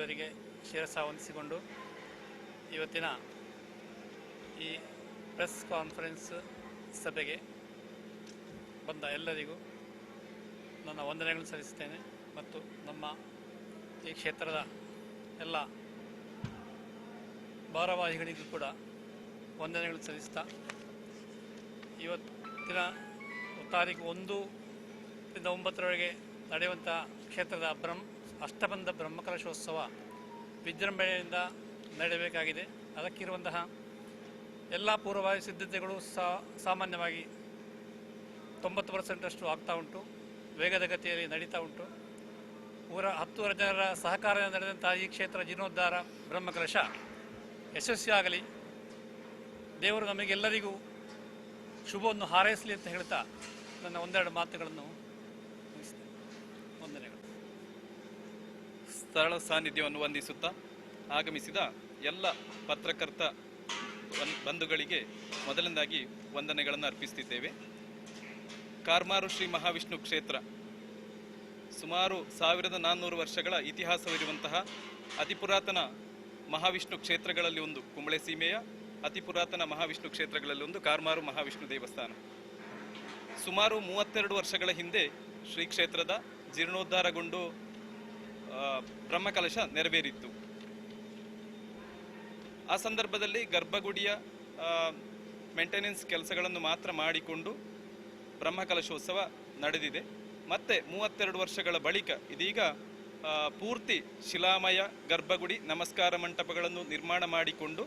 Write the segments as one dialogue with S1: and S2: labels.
S1: ದೇವರಿಗೆ ಶಿರಸ ವಂದಿಸಿಕೊಂಡು ಇವತ್ತಿನ ಈ ಪ್ರೆಸ್ ಕಾನ್ಫರೆನ್ಸ್ ಸಭೆಗೆ ಬಂದ ಎಲ್ಲರಿಗೂ ನನ್ನ ವಂದನೆಗಳನ್ನು ಸಲ್ಲಿಸುತ್ತೇನೆ ಮತ್ತು ನಮ್ಮ ಈ ಕ್ಷೇತ್ರದ ಎಲ್ಲ ಭಾರವಾಹಿಗಳಿಗೂ ಕೂಡ ವಂದನೆಗಳು ಸಲ್ಲಿಸ್ತಾ ಇವತ್ತಿನ ತಾರೀಕು ಒಂದು ಒಂಬತ್ತರವರೆಗೆ ನಡೆಯುವಂಥ ಕ್ಷೇತ್ರದ ಬ್ರಹ್ಮ ಅಷ್ಟಬಂಧ ಬ್ರಹ್ಮಕಲಶೋತ್ಸವ ವಿಜೃಂಭಣೆಯಿಂದ ನಡೆಯಬೇಕಾಗಿದೆ. ಅದಕ್ಕಿರುವಂತಹ ಎಲ್ಲ ಪೂರ್ವಭಾವಿ ಸಿದ್ಧತೆಗಳು ಸಾಮಾನ್ಯವಾಗಿ ತೊಂಬತ್ತು ಪರ್ಸೆಂಟಷ್ಟು ಆಗ್ತಾ ಉಂಟು. ವೇಗದ ಗತಿಯಲ್ಲಿ ನಡೀತಾ ಉಂಟು. ಊರ ಹತ್ತೂವರೆ ಜನರ ಸಹಕಾರದಿಂದ ನಡೆದಂತಹ ಈ ಕ್ಷೇತ್ರ ಜೀರ್ಣೋದ್ಧಾರ ಬ್ರಹ್ಮಕಲಶ ಯಶಸ್ವಿಯಾಗಲಿ ದೇವರು ನಮಗೆಲ್ಲರಿಗೂ ಶುಭವನ್ನು ಹಾರೈಸಲಿ ಅಂತ ಹೇಳ್ತಾ ನನ್ನ ಒಂದೆರಡು ಮಾತುಗಳನ್ನು ಮುಗಿಸ್ತೇನೆ ವಂದನೆಗಳು
S2: ಸ್ಥಳ ಸಾನ್ನಿಧ್ಯವನ್ನು ವಂದಿಸುತ್ತಾ ಆಗಮಿಸಿದ ಎಲ್ಲ ಪತ್ರಕರ್ತ ಬಂಧುಗಳಿಗೆ ಮೊದಲನೇದಾಗಿ ವಂದನೆಗಳನ್ನು ಅರ್ಪಿಸುತ್ತಿದ್ದೇವೆ. ಕಾರ್ಮಾರು ಶ್ರೀ ಮಹಾವಿಷ್ಣು ಕ್ಷೇತ್ರ. ಸುಮಾರು ಸಾವಿರದ ನಾನ್ನೂರು ವರ್ಷಗಳ ಇತಿಹಾಸವಿರುವಂತಹ ಅತಿ ಪುರಾತನ ಮಹಾವಿಷ್ಣು ಕ್ಷೇತ್ರಗಳಲ್ಲಿ ಒಂದು ಕುಂಬಳೆ ಸೀಮೆಯ ಅತಿ ಪುರಾತನ ಮಹಾವಿಷ್ಣು ಕ್ಷೇತ್ರಗಳಲ್ಲಿ ಒಂದು ಕಾರ್ಮಾರು ಮಹಾವಿಷ್ಣು ದೇವಸ್ಥಾನ. ಸುಮಾರು ಮೂವತ್ತೆರಡು ವರ್ಷಗಳ ಹಿಂದೆ ಶ್ರೀ ಕ್ಷೇತ್ರದ ಜೀರ್ಣೋದ್ಧಾರಗೊಂಡು ಬ್ರಹ್ಮಕಲಶ ನೆರವೇರಿತ್ತು. ಆ ಸಂದರ್ಭದಲ್ಲಿ ಗರ್ಭಗುಡಿಯ ಮೇಂಟೆನೆನ್ಸ್ ಕೆಲಸಗಳನ್ನು ಮಾತ್ರ ಮಾಡಿಕೊಂಡು ಬ್ರಹ್ಮಕಲಶೋತ್ಸವ ನಡೆದಿದೆ. ಮತ್ತೆ ಮೂವತ್ತೆರಡು ವರ್ಷಗಳ ಬಳಿಕ ಇದೀಗ ಪೂರ್ತಿ ಶಿಲಾಮಯ, ಗರ್ಭಗುಡಿ, ನಮಸ್ಕಾರ ಮಂಟಪಗಳನ್ನು ನಿರ್ಮಾಣ ಮಾಡಿಕೊಂಡು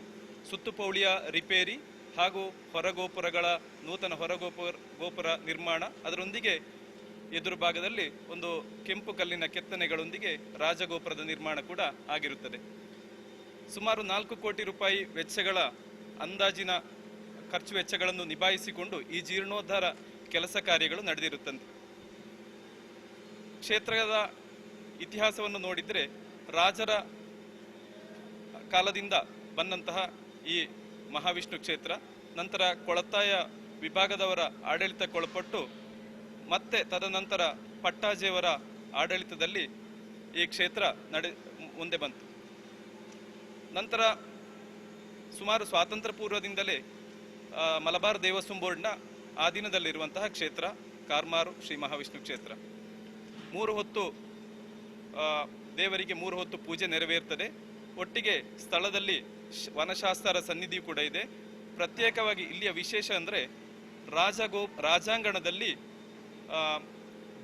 S2: ಸುತ್ತುಪೌಳಿಯ ರಿಪೇರಿ ಹಾಗೂ ಹೊರಗೋಪುರಗಳ ನೂತನ ಹೊರಗೋಪುರ, ಗೋಪುರ ನಿರ್ಮಾಣ, ಅದರೊಂದಿಗೆ ಎದುರು ಭಾಗದಲ್ಲಿ ಒಂದು ಕೆಂಪು ಕಲ್ಲಿನ ಕೆತ್ತನೆಗಳೊಂದಿಗೆ ರಾಜಗೋಪುರದ ನಿರ್ಮಾಣ ಕೂಡ ಆಗಿರುತ್ತದೆ. ಸುಮಾರು ನಾಲ್ಕು ಕೋಟಿ ರೂಪಾಯಿ ವೆಚ್ಚಗಳ ಅಂದಾಜಿನ ಖರ್ಚು ವೆಚ್ಚಗಳನ್ನು ನಿಭಾಯಿಸಿಕೊಂಡು ಈ ಜೀರ್ಣೋದ್ಧಾರ ಕೆಲಸ ಕಾರ್ಯಗಳು ನಡೆದಿರುತ್ತದೆ ಕ್ಷೇತ್ರದ ಇತಿಹಾಸವನ್ನು ನೋಡಿದರೆ ರಾಜರ ಕಾಲದಿಂದ ಬಂದಂತಹ ಈ ಮಹಾವಿಷ್ಣು ಕ್ಷೇತ್ರ, ನಂತರ ಕೊಳತಾಯ ವಿಭಾಗದವರ ಆಡಳಿತಕ್ಕೊಳಪಟ್ಟು ಮತ್ತೆ ತದನಂತರ ಪಟ್ಟಾಜಿಯವರ ಆಡಳಿತದಲ್ಲಿ ಈ ಕ್ಷೇತ್ರ ನಡೆ ಮುಂದೆ ಬಂತು. ನಂತರ ಸುಮಾರು ಸ್ವಾತಂತ್ರ್ಯ ಪೂರ್ವದಿಂದಲೇ ಮಲಬಾರ್ ದೇವಸ್ವಂ ಬೋರ್ಡ್ನ ಆಧೀನದಲ್ಲಿರುವಂತಹ ಕ್ಷೇತ್ರ, ಕಾರ್ಮಾರು ಶ್ರೀ ಮಹಾವಿಷ್ಣು ಕ್ಷೇತ್ರ. ಮೂರು ಹೊತ್ತು ದೇವರಿಗೆ ಮೂರು ಹೊತ್ತು ಪೂಜೆ ನೆರವೇರ್ತದೆ. ಒಟ್ಟಿಗೆ ಸ್ಥಳದಲ್ಲಿ ವನಶಾಸ್ತ್ರ ಸನ್ನಿಧಿ ಕೂಡ ಇದೆ. ಪ್ರತ್ಯೇಕವಾಗಿ ಇಲ್ಲಿಯ ವಿಶೇಷ ಅಂದರೆ ರಾಜಗೋ, ರಾಜಾಂಗಣದಲ್ಲಿ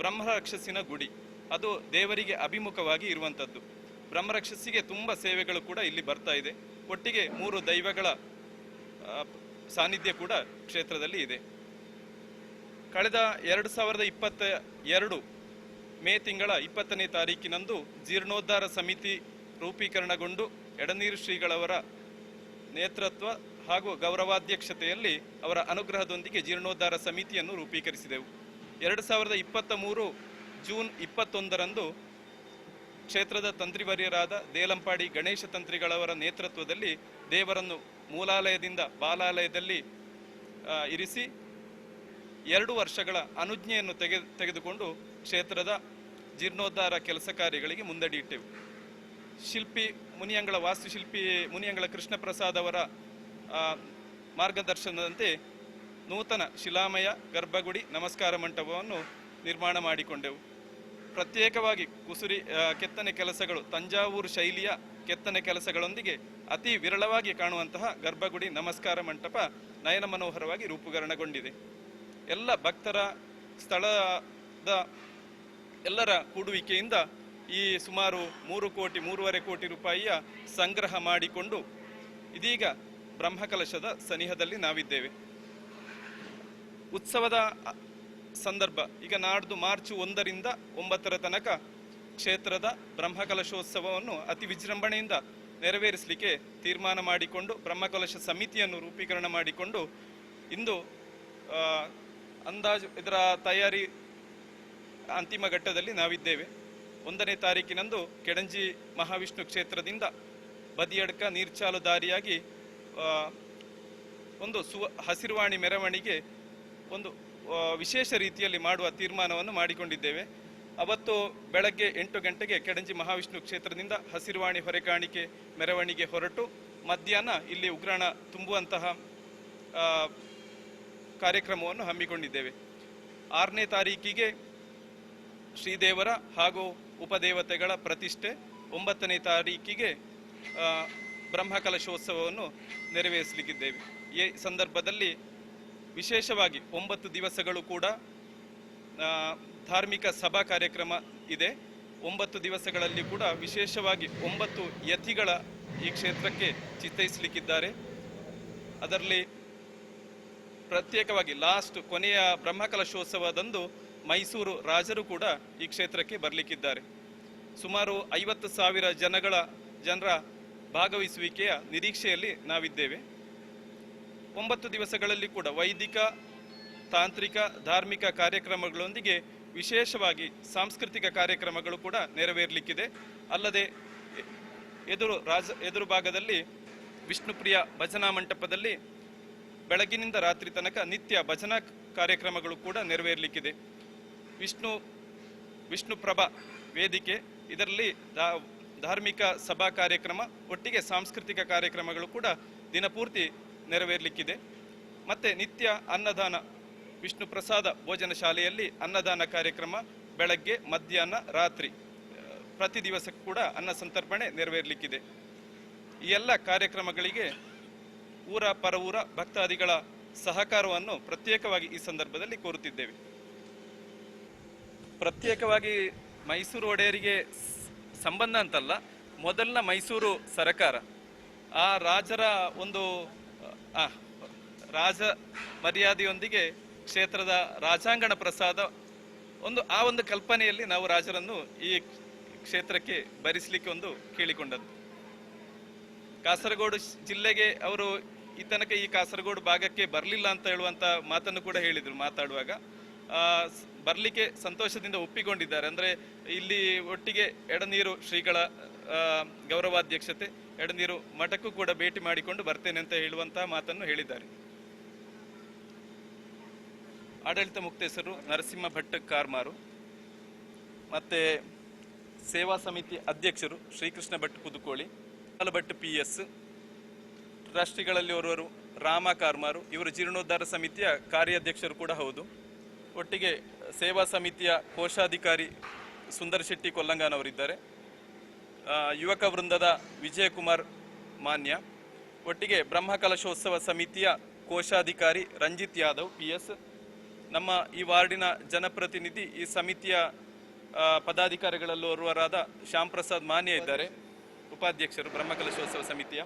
S2: ಬ್ರಹ್ಮರಾಕ್ಷಸಿನ ಗುಡಿ. ಅದು ದೇವರಿಗೆ ಅಭಿಮುಖವಾಗಿ ಇರುವಂಥದ್ದು. ಬ್ರಹ್ಮರಾಕ್ಷಸಿಗೆ ತುಂಬ ಸೇವೆಗಳು ಕೂಡ ಇಲ್ಲಿ ಬರ್ತಾ ಇದೆ. ಒಟ್ಟಿಗೆ ಮೂರು ದೈವಗಳ ಸಾನ್ನಿಧ್ಯ ಕೂಡ ಕ್ಷೇತ್ರದಲ್ಲಿ ಇದೆ. ಕಳೆದ ಎರಡು ಸಾವಿರದ ಇಪ್ಪತ್ತ ಎರಡು ಮೇ ತಿಂಗಳ ಇಪ್ಪತ್ತನೇ ತಾರೀಕಿನಂದು ಜೀರ್ಣೋದ್ಧಾರ ಸಮಿತಿ ರೂಪೀಕರಣಗೊಂಡು ಎಡನೀರು ಶ್ರೀಗಳವರ ನೇತೃತ್ವ ಹಾಗೂ ಗೌರವಾಧ್ಯಕ್ಷತೆಯಲ್ಲಿ ಅವರ ಅನುಗ್ರಹದೊಂದಿಗೆ ಜೀರ್ಣೋದ್ಧಾರ ಸಮಿತಿಯನ್ನು ರೂಪೀಕರಿಸಿದೆವು. ಎರಡು ಸಾವಿರದ ಇಪ್ಪತ್ತ ಮೂರು ಜೂನ್ ಇಪ್ಪತ್ತೊಂದರಂದು ಕ್ಷೇತ್ರದ ತಂತ್ರಿವರ್ಯರಾದ ದೇಲಂಪಾಡಿ ಗಣೇಶ ತಂತ್ರಿಗಳವರ ನೇತೃತ್ವದಲ್ಲಿ ದೇವರನ್ನು ಮೂಲಾಲಯದಿಂದ ಬಾಲಾಲಯದಲ್ಲಿ ಇರಿಸಿ ಎರಡು ವರ್ಷಗಳ ಅನುಜ್ಞೆಯನ್ನು ತೆಗೆ, ತೆಗೆದುಕೊಂಡು ಕ್ಷೇತ್ರದ ಜೀರ್ಣೋದ್ಧಾರ ಕೆಲಸ ಕಾರ್ಯಗಳಿಗೆ ಮುಂದಡಿಯಿಟ್ಟೆವು ಶಿಲ್ಪಿ ಮುನಿಯಂಗಳ ವಾಸ್ತುಶಿಲ್ಪಿ ಮುನಿಯಂಗಳ ಕೃಷ್ಣ ಪ್ರಸಾದ್ ಅವರ ಮಾರ್ಗದರ್ಶನದಂತೆ ನೂತನ ಶಿಲಾಮಯ ಗರ್ಭಗುಡಿ ನಮಸ್ಕಾರ ಮಂಟಪವನ್ನು ನಿರ್ಮಾಣ ಮಾಡಿಕೊಂಡೆವು. ಪ್ರತ್ಯೇಕವಾಗಿ ಕುಸುರಿ ಕೆತ್ತನೆ ಕೆಲಸಗಳು, ತಂಜಾವೂರು ಶೈಲಿಯ ಕೆತ್ತನೆ ಕೆಲಸಗಳೊಂದಿಗೆ ಅತಿ ವಿರಳವಾಗಿ ಕಾಣುವಂತಹ ಗರ್ಭಗುಡಿ ನಮಸ್ಕಾರ ಮಂಟಪ ನಯನ ಮನೋಹರವಾಗಿ ರೂಪುಗರಣಗೊಂಡಿದೆ ಎಲ್ಲ ಭಕ್ತರ ಸ್ಥಳದ ಎಲ್ಲರ ಕೂಡುವಿಕೆಯಿಂದ ಈ ಸುಮಾರು ಮೂರು ಕೋಟಿ, ಮೂರುವರೆ ಕೋಟಿ ರೂಪಾಯಿಯ ಸಂಗ್ರಹ ಮಾಡಿಕೊಂಡು ಇದೀಗ ಬ್ರಹ್ಮಕಲಶದ ಸನಿಹದಲ್ಲಿ ನಾವಿದ್ದೇವೆ. ಉತ್ಸವದ ಸಂದರ್ಭ. ಈಗ ನಾಡ್ದು ಮಾರ್ಚ್ ಒಂದರಿಂದ ಒಂಬತ್ತರ ತನಕ ಕ್ಷೇತ್ರದ ಬ್ರಹ್ಮಕಲಶೋತ್ಸವವನ್ನು ಅತಿ ವಿಜೃಂಭಣೆಯಿಂದ ನೆರವೇರಿಸಲಿಕ್ಕೆ ತೀರ್ಮಾನ ಮಾಡಿಕೊಂಡು, ಬ್ರಹ್ಮಕಲಶ ಸಮಿತಿಯನ್ನು ರೂಪೀಕರಣ ಮಾಡಿಕೊಂಡು, ಇಂದು ಅಂದಾಜು, ಇದರ ತಯಾರಿ ಅಂತಿಮ ಘಟ್ಟದಲ್ಲಿ ನಾವಿದ್ದೇವೆ. ಒಂದನೇ ತಾರೀಕಿನಂದು ಕೆಡಂಜಿ ಮಹಾವಿಷ್ಣು ಕ್ಷೇತ್ರದಿಂದ ಬದಿಯಡ್ಕ ನೀರ್ಚಾಲು ದಾರಿಯಾಗಿ ಒಂದು ಸುವ, ಹಸಿರುವಾಣಿ ಮೆರವಣಿಗೆ ಒಂದು ವಿಶೇಷ ರೀತಿಯಲ್ಲಿ ಮಾಡುವ ತೀರ್ಮಾನವನ್ನು ಮಾಡಿಕೊಂಡಿದ್ದೇವೆ. ಅವತ್ತು ಬೆಳಗ್ಗೆ ಎಂಟು ಗಂಟೆಗೆ ಕೆಡಂಜಿ ಮಹಾವಿಷ್ಣು ಕ್ಷೇತ್ರದಿಂದ ಹಸಿರುವಾಣಿ ಹೊರೆಕಾಣಿಕೆ ಮೆರವಣಿಗೆ ಹೊರಟು, ಮಧ್ಯಾಹ್ನ ಇಲ್ಲಿ ಉಗ್ರಾಣ ತುಂಬುವಂತಹ ಕಾರ್ಯಕ್ರಮವನ್ನು ಹಮ್ಮಿಕೊಂಡಿದ್ದೇವೆ. ಆರನೇ ತಾರೀಕಿಗೆ ಶ್ರೀದೇವರ ಹಾಗೂ ಉಪದೇವತೆಗಳ ಪ್ರತಿಷ್ಠೆ, ಒಂಬತ್ತನೇ ತಾರೀಕಿಗೆ ಬ್ರಹ್ಮಕಲಶೋತ್ಸವವನ್ನು ನೆರವೇರಿಸಲಿಕ್ಕಿದ್ದೇವೆ. ಈ ಸಂದರ್ಭದಲ್ಲಿ ವಿಶೇಷವಾಗಿ ಒಂಬತ್ತು ದಿವಸಗಳು ಕೂಡ ಧಾರ್ಮಿಕ ಸಭಾ ಕಾರ್ಯಕ್ರಮ ಇದೆ. ಒಂಬತ್ತು ದಿವಸಗಳಲ್ಲಿ ಕೂಡ ವಿಶೇಷವಾಗಿ ಒಂಬತ್ತು ಯತಿಗಳ ಈ ಕ್ಷೇತ್ರಕ್ಕೆ ಚಿತ್ತೈಸಲಿಕ್ಕಿದ್ದಾರೆ. ಅದರಲ್ಲಿ ಪ್ರತ್ಯೇಕವಾಗಿ ಲಾಸ್ಟ್ ಕೊನೆಯ ಬ್ರಹ್ಮಕಲಶೋತ್ಸವದಂದು ಮೈಸೂರು ರಾಜರು ಕೂಡ ಈ ಕ್ಷೇತ್ರಕ್ಕೆ ಬರಲಿಕ್ಕಿದ್ದಾರೆ. ಸುಮಾರು ಐವತ್ತು ಸಾವಿರ ಜನಗಳ, ಜನರ ಭಾಗವಹಿಸುವಿಕೆಯ ನಿರೀಕ್ಷೆಯಲ್ಲಿ ನಾವಿದ್ದೇವೆ. ಒಂಬತ್ತು ದಿವಸಗಳಲ್ಲಿ ಕೂಡ ವೈದಿಕ, ತಾಂತ್ರಿಕ, ಧಾರ್ಮಿಕ ಕಾರ್ಯಕ್ರಮಗಳೊಂದಿಗೆ ವಿಶೇಷವಾಗಿ ಸಾಂಸ್ಕೃತಿಕ ಕಾರ್ಯಕ್ರಮಗಳು ಕೂಡ ನೆರವೇರಲಿಕ್ಕಿದೆ. ಅಲ್ಲದೆ ಎದುರು ರಾಜ, ಎದುರು ಭಾಗದಲ್ಲಿ ವಿಷ್ಣುಪ್ರಿಯ ಭಜನಾ ಮಂಟಪದಲ್ಲಿ ಬೆಳಗಿನಿಂದ ರಾತ್ರಿ ತನಕ ನಿತ್ಯ ಭಜನಾ ಕಾರ್ಯಕ್ರಮಗಳು ಕೂಡ ನೆರವೇರಲಿಕ್ಕಿದೆ. ವಿಷ್ಣು, ವಿಷ್ಣುಪ್ರಭಾ ವೇದಿಕೆ, ಇದರಲ್ಲಿ ಧಾರ್ಮಿಕ ಸಭಾ ಕಾರ್ಯಕ್ರಮ, ಒಟ್ಟಿಗೆ ಸಾಂಸ್ಕೃತಿಕ ಕಾರ್ಯಕ್ರಮಗಳು ಕೂಡ ದಿನಪೂರ್ತಿ ನೆರವೇರಲಿಕ್ಕಿದೆ. ಮತ್ತೆ ನಿತ್ಯ ಅನ್ನದಾನ, ವಿಷ್ಣು ಪ್ರಸಾದ ಭೋಜನ ಶಾಲೆಯಲ್ಲಿ ಅನ್ನದಾನ ಕಾರ್ಯಕ್ರಮ ಬೆಳಗ್ಗೆ, ಮಧ್ಯಾಹ್ನ, ರಾತ್ರಿ ಪ್ರತಿ ದಿವಸ ಕೂಡ ಅನ್ನ ಸಂತರ್ಪಣೆ ನೆರವೇರಲಿಕ್ಕಿದೆ. ಈ ಎಲ್ಲ ಕಾರ್ಯಕ್ರಮಗಳಿಗೆ ಊರ ಪರವೂರ ಭಕ್ತಾದಿಗಳ ಸಹಕಾರವನ್ನು ಪ್ರತ್ಯೇಕವಾಗಿ ಈ ಸಂದರ್ಭದಲ್ಲಿ ಕೋರುತ್ತಿದ್ದೇವೆ. ಪ್ರತ್ಯೇಕವಾಗಿ ಮೈಸೂರು ಒಡೆಯರಿಗೆ ಸಂಬಂಧ ಅಂತಲ್ಲ, ಮೊದಲಿನ ಮೈಸೂರು ಸರಕಾರ, ಆ ರಾಜರ ಒಂದು ರಾಜ ಮರ್ಯಾದೆಯೊಂದಿಗೆ ಕ್ಷೇತ್ರದ ರಾಜಾಂಗಣ ಪ್ರಸಾದ ಒಂದು, ಆ ಒಂದು ಕಲ್ಪನೆಯಲ್ಲಿ ನಾವು ರಾಜರನ್ನು ಈ ಕ್ಷೇತ್ರಕ್ಕೆ ಭರಿಸಲಿಕ್ಕೆ ಒಂದು ಕೇಳಿಕೊಂಡದ್ದು. ಕಾಸರಗೋಡು ಜಿಲ್ಲೆಗೆ ಅವರು ಈ ತನಕ ಈ ಕಾಸರಗೋಡು ಭಾಗಕ್ಕೆ ಬರಲಿಲ್ಲ ಅಂತ ಹೇಳುವಂತ ಮಾತನ್ನು ಕೂಡ ಹೇಳಿದರು ಮಾತಾಡುವಾಗ. ಸ್- ಸಂತೋಷದಿಂದ ಒಪ್ಪಿಕೊಂಡಿದ್ದಾರೆ. ಅಂದ್ರೆ ಇಲ್ಲಿ ಒಟ್ಟಿಗೆ ಎಡನೀರು ಶ್ರೀಗಳ ಗೌರವಾಧ್ಯಕ್ಷತೆ, ಎಡನೀರು ಮಠಕ್ಕೂ ಕೂಡ ಭೇಟಿ ಮಾಡಿಕೊಂಡು ಬರ್ತೇನೆ ಅಂತ ಹೇಳುವಂತಹ ಮಾತನ್ನು ಹೇಳಿದ್ದಾರೆ. ಆಡಳಿತ ಮುಕ್ತೇಸರು ನರಸಿಂಹ ಭಟ್ ಕಾರ್ಮಾರು, ಮತ್ತೆ ಸೇವಾ ಸಮಿತಿ ಅಧ್ಯಕ್ಷರು ಶ್ರೀಕೃಷ್ಣ ಭಟ್ ಕುದುಕೋಳಿ ಭಟ್ ಪಿ ಎಸ್ ಟ್ರಸ್ಟಿಗಳಲ್ಲಿ ಓರ್ವರು ರಾಮ ಕಾರ್ಮಾರು, ಇವರು ಜೀರ್ಣೋದ್ಧಾರ ಸಮಿತಿಯ ಕಾರ್ಯಾಧ್ಯಕ್ಷರು ಕೂಡ ಹೌದು. ಒಟ್ಟಿಗೆ ಸೇವಾ ಸಮಿತಿಯ ಕೋಶಾಧಿಕಾರಿ ಸುಂದರ್ ಶೆಟ್ಟಿ ಕೊಲ್ಲಂಗಾನವರಿದ್ದಾರೆ. ಯುವಕ ವೃಂದದ ವಿಜಯಕುಮಾರ್ ಮಾನ್ಯ. ಒಟ್ಟಿಗೆ ಬ್ರಹ್ಮಕಲಶೋತ್ಸವ ಸಮಿತಿಯ ಕೋಶಾಧಿಕಾರಿ ರಂಜಿತ್ ಯಾದವ್ ಪಿ ಎಸ್ ನಮ್ಮ ಈ ವಾರ್ಡಿನ ಜನಪ್ರತಿನಿಧಿ ಈ ಸಮಿತಿಯ ಪದಾಧಿಕಾರಿಗಳಲ್ಲೋರ್ವರಾದ ಶ್ಯಾಮ್ ಪ್ರಸಾದ್ ಮಾನ್ಯ ಇದ್ದಾರೆ. ಉಪಾಧ್ಯಕ್ಷರು ಬ್ರಹ್ಮಕಲಶೋತ್ಸವ ಸಮಿತಿಯ.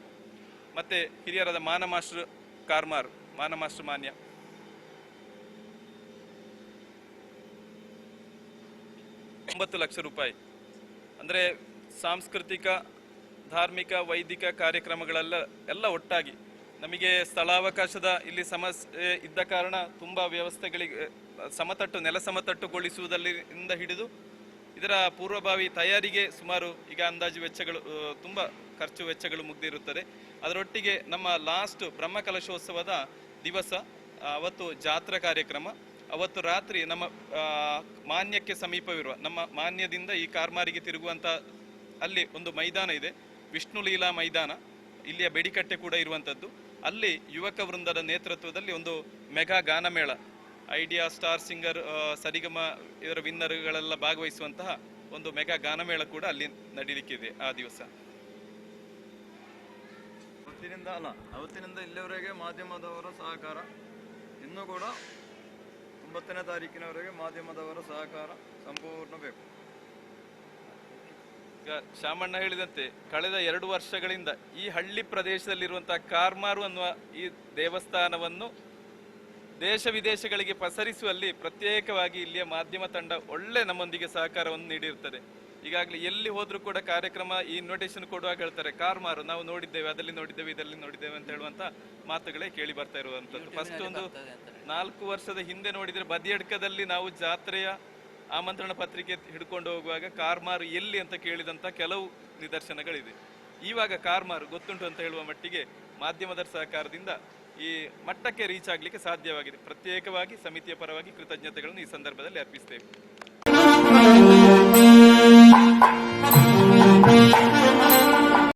S2: ಮತ್ತೆ ಹಿರಿಯರಾದ ಮಾನಮಾಸ್ಟರ್ ಕಾರ್ಮಾರ್, ಮಾನಮಾಸ್ಟರ್ ಮಾನ್ಯ. ಒಂಬತ್ತು ಲಕ್ಷ ರೂಪಾಯಿ. ಅಂದರೆ ಸಾಂಸ್ಕೃತಿಕ, ಧಾರ್ಮಿಕ, ವೈದಿಕ ಕಾರ್ಯಕ್ರಮಗಳೆಲ್ಲ, ಎಲ್ಲ ಒಟ್ಟಾಗಿ ನಮಗೆ ಸ್ಥಳಾವಕಾಶದ ಇಲ್ಲಿ ಸಮಸ್ಯೆ ಇದ್ದ ಕಾರಣ ತುಂಬ ವ್ಯವಸ್ಥೆಗಳಿಗೆ, ಸಮತಟ್ಟು, ನೆಲ ಸಮತಟ್ಟುಗೊಳಿಸುವುದರಿಂದ ಹಿಡಿದು ಇದರ ಪೂರ್ವಭಾವಿ ತಯಾರಿಗೆ ಸುಮಾರು ಈಗ ಅಂದಾಜು ವೆಚ್ಚಗಳು ತುಂಬ ಖರ್ಚು ವೆಚ್ಚಗಳು ಮುಗ್ದಿರುತ್ತದೆ. ಅದರೊಟ್ಟಿಗೆ ನಮ್ಮ ಲಾಸ್ಟ್ ಬ್ರಹ್ಮಕಲಶೋತ್ಸವದ ದಿವಸ ಅವತ್ತು ಜಾತ್ರಾ ಕಾರ್ಯಕ್ರಮ. ಅವತ್ತು ರಾತ್ರಿ ನಮ್ಮ ಮಾನ್ಯಕ್ಕೆ ಸಮೀಪವಿರುವ, ನಮ್ಮ ಮಾನ್ಯದಿಂದ ಈ ಕಾರ್ಮಾರಿಗೆ ತಿರುಗುವಂತ ಅಲ್ಲಿ ಒಂದು ಮೈದಾನ ಇದೆ, ವಿಷ್ಣು ಲೀಲಾ ಮೈದಾನ. ಇಲ್ಲಿಯ ಬೆಡಿಕಟ್ಟೆ ಕೂಡ ಇರುವಂಥದ್ದು ಅಲ್ಲಿ ಯುವಕ ವೃಂದದ ನೇತೃತ್ವದಲ್ಲಿ ಒಂದು ಮೆಗಾ ಗಾನಮೇಳ, ಐಡಿಯಾ ಸ್ಟಾರ್ ಸಿಂಗರ್ ಸರಿಗಮ, ಇದರ ವಿನ್ನರ್ಗಳೆಲ್ಲ ಭಾಗವಹಿಸುವಂತಹ ಒಂದು ಮೆಗಾ ಗಾನಮೇಳ ಕೂಡ ಅಲ್ಲಿ ನಡೀಲಿಕ್ಕಿದೆ ಆ ದಿವಸ.
S3: ಅವತ್ತಿನಿಂದ ಅಲ್ಲ, ಅವತ್ತಿನಿಂದ ಇಲ್ಲಿವರೆಗೆ ಮಾಧ್ಯಮದವರ ಸಹಕಾರ, ಇನ್ನೂ ಕೂಡ ಒಂಬತ್ತನೇ ತಾರೀಕಿನವರೆಗೆ ಮಾಧ್ಯಮದವರ ಸಹಕಾರ ಸಂಪೂರ್ಣ ಬೇಕು.
S2: ಶಾಮಣ್ಣ ಹೇಳಿದಂತೆ ಕಳೆದ ಎರಡು ವರ್ಷಗಳಿಂದ ಈ ಹಳ್ಳಿ ಪ್ರದೇಶದಲ್ಲಿರುವಂತಹ ಕಾರ್ಮಾರು ಅನ್ನುವ ಈ ದೇವಸ್ಥಾನವನ್ನು ದೇಶ ವಿದೇಶಗಳಿಗೆ ಪಸರಿಸುವಲ್ಲಿ ಪ್ರತ್ಯೇಕವಾಗಿ ಇಲ್ಲಿಯ ಮಾಧ್ಯಮ ತಂಡ ಒಳ್ಳೆ ನಮ್ಮೊಂದಿಗೆ ಸಹಕಾರವನ್ನು ನೀಡಿರುತ್ತದೆ. ಈಗಾಗಲೇ ಎಲ್ಲಿ ಹೋದ್ರೂ ಕೂಡ ಕಾರ್ಯಕ್ರಮ ಈ ಇನ್ವಿಟೇಷನ್ ಕೊಡುವಾಗ ಹೇಳ್ತಾರೆ ಕಾರ್ಮಾರು ನಾವು ನೋಡಿದ್ದೇವೆ ಅದರಲ್ಲಿ ನೋಡಿದ್ದೇವೆ ಇದರಲ್ಲಿ ನೋಡಿದ್ದೇವೆ ಅಂತ ಹೇಳುವಂತ ಮಾತುಗಳೇ ಕೇಳಿ ಬರ್ತಾ ಇರುವಂತದ್ದು. ಫಸ್ಟ್ ಒಂದು ನಾಲ್ಕು ವರ್ಷದ ಹಿಂದೆ ನೋಡಿದ್ರೆ ಬದಿಯಡ್ಕದಲ್ಲಿ ನಾವು ಜಾತ್ರೆಯ ಆಮಂತ್ರಣ ಪತ್ರಿಕೆ ಹಿಡ್ಕೊಂಡು ಹೋಗುವಾಗ ಕಾರ್ಮಾರು ಎಲ್ಲಿ ಅಂತ ಕೇಳಿದಂಥ ಕೆಲವು ನಿದರ್ಶನಗಳಿದೆ. ಈವಾಗ ಕಾರ್ಮಾರು ಗೊತ್ತುಂಟು ಅಂತ ಹೇಳುವ ಮಟ್ಟಿಗೆ ಮಾಧ್ಯಮದ ಸಹಕಾರದಿಂದ ಈ ಮಟ್ಟಕ್ಕೆ ರೀಚ್ ಆಗಲಿಕ್ಕೆ ಸಾಧ್ಯವಾಗಿದೆ. ಪ್ರತ್ಯೇಕವಾಗಿ ಸಮಿತಿಯ ಪರವಾಗಿ ಕೃತಜ್ಞತೆಗಳನ್ನು ಈ ಸಂದರ್ಭದಲ್ಲಿ ಅರ್ಪಿಸ್ತೇವೆ.